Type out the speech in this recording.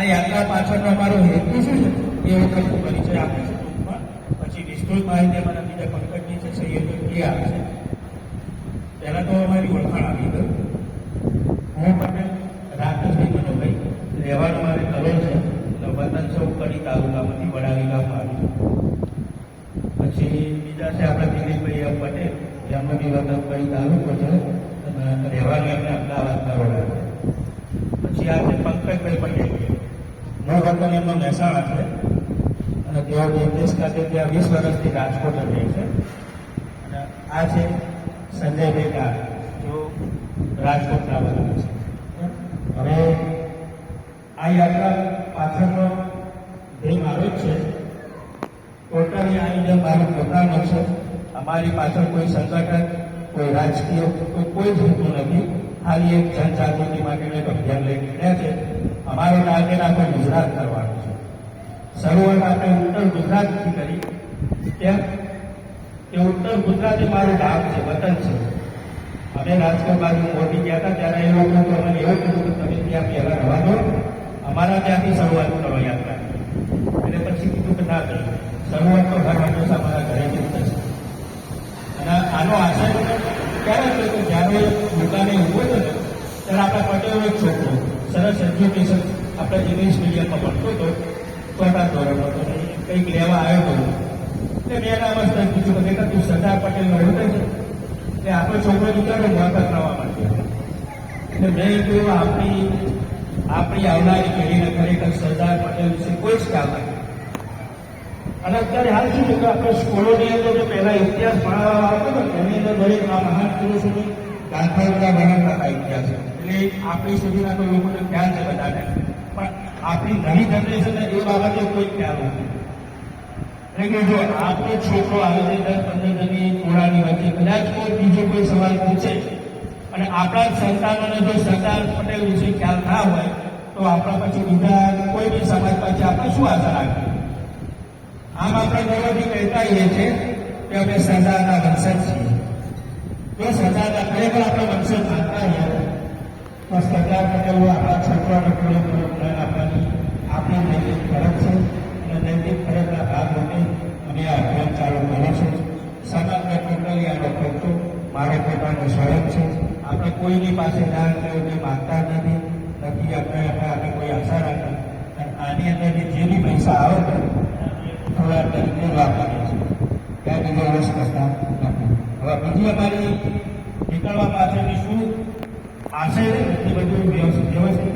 આ યાત્રા પાછળનો અમારો હેતુ શું છે? એ વખત હું પરિચય આપે છે. પછી વિસ્તૃત માહિતી અમારા બીજા પંકજની છે સૈયદો એ આવે છે. પહેલાં તો અમારી ઓળખાણ આવી દઉં હું પટેલ રાકેશભાઈ મનોભાઈ, રહેવાનું મારે કલોલ છે વતન સૌ કડી તાલુકામાંથી વડાલી ગામમાં આવ્યું પછી બીજા છે આપણા દિલીપભાઈ પટેલ એમનો બી વતન કડી તાલુકો છે. રહેવાનું એમને અમદાવાદ કરોડા છે પછી આ છે પંકજભાઈ પટેલ મૂળ વતન એમનો મહેસાણા છે. અને તેઓ દેશ ખાતે ત્યાં વીસ વર્ષથી રાજકોટ રહે છે. અને આ છે સંજયભાઈ ડાર જો રાજકોટના વતન છે. હવે આ યાત્રા પાછળનો ધ્યેય મારો જ છે. ટોટલી આની જેમ મારું પોતાનું છે. અમારી પાછળ કોઈ સંગઠન, કોઈ રાજકીય, કોઈ કોઈ જ હેતુ નથી. ખાલી એક જનજાગૃતિ માટેનું એક અભિયાન લઈને છે. અમારો ટાર્ગેટ આપણે ગુજરાત કરવાનું છે. શરૂઆત આપણે ઉત્તર ગુજરાતથી કરી. કેમ? કે ઉત્તર ગુજરાત એ મારું ગામ છે, વતન છે. અમે રાજકોટ બાજુ મોટી ગયા હતા, ત્યારે એ લોકો તો અમને એવું કીધું કે તમે ત્યાં પહેલા રહેવા અમારા ત્યાંથી શરૂઆત કરો યાત્રા. એટલે પછી કીધું કે ના કરી શરૂઆત તો ઘર હંમેશા મારા ઘરેથી થશે અને આનો આશય ક્યારે થયો? જ્યારે દુકાને ઊભો થયો ત્યારે આપણા પટેલનો એક છોકરો સરસ એજ્યુકેશન આપણે ઇંગ્લિશ મીડિયમમાં ભણતો હતો. ચોથા ધોરણમાં હતો. કંઈક લેવા આવ્યો હતો. એટલે મેં એના અવસ્થા કીધું કે તું સરદાર પટેલ ઓળખે છે. એટલે આપણો છોકરો બિચારો મોહબ્બત કરવા માટે એટલે મેં કહ્યું આપણી આપણી આવનારી પેઢીને ખરેખર સરદાર પટેલ વિશે કોઈ જ ખ્યાલ નથી. અને અત્યારે હાલ શું છે કે આપણે સ્કૂલોની અંદર જે પહેલા ઇતિહાસ ભણાવવા આવતો હતો એની અંદર દરેક આ મહાન પુરુષોની ગાંઠાઓના ભણાવતા હતા ઇતિહાસ એટલે આપણી સુધીના તો લોકોને ખ્યાલ છે બધાને. પણ આપણી નવી જનરેશનને એ બાબતે કોઈ ખ્યાલ નથી. એટલે જો આપણો છોકરો આવી રીતે દસ પંદર જણની ટોળાની વચ્ચે, કદાચ કોઈ બીજો કોઈ સવાલ પૂછે, અને આપણા સંતાનોને જો સરદાર પટેલ વિશે ખ્યાલ ના હોય, તો આપણા પછી બીજા કોઈ બી સમાજ પાસે આપણે શું આશા રાખીએ? આમ આપણે ગૌરવથી કહેતા હોઈએ છીએ કે અમે સરદારના વંશજ છીએ. ખરેખર આપણે વંશજ માનતા હોઈએ તો સરદાર પટેલો આપણા છોકરાને પૂરેપૂરું જ્ઞાન આપવાની આપણી નૈતિક ફરજ છે અને નૈતિક ફરજના ભાગરૂપે અમે આ અભિયાન ચાલુ કર્યું છે સમાજને ટોટલી આનો ખર્ચો મારે પોતાનો સ્વયં છે આપણે કોઈની પાસે દાન લેવું તે માંગતા નથી નથી આપણે આપણે કોઈ આશા રાખતા આની અંદરથી જે બી પૈસા આવે છે થોડા તરીકે વાપરીએ છીએ ત્યાં બીજો રસ કરતા નથી હવે બીજી અમારી નીકળવા પાછળની શું આશય બધું વ્યવસ્થિત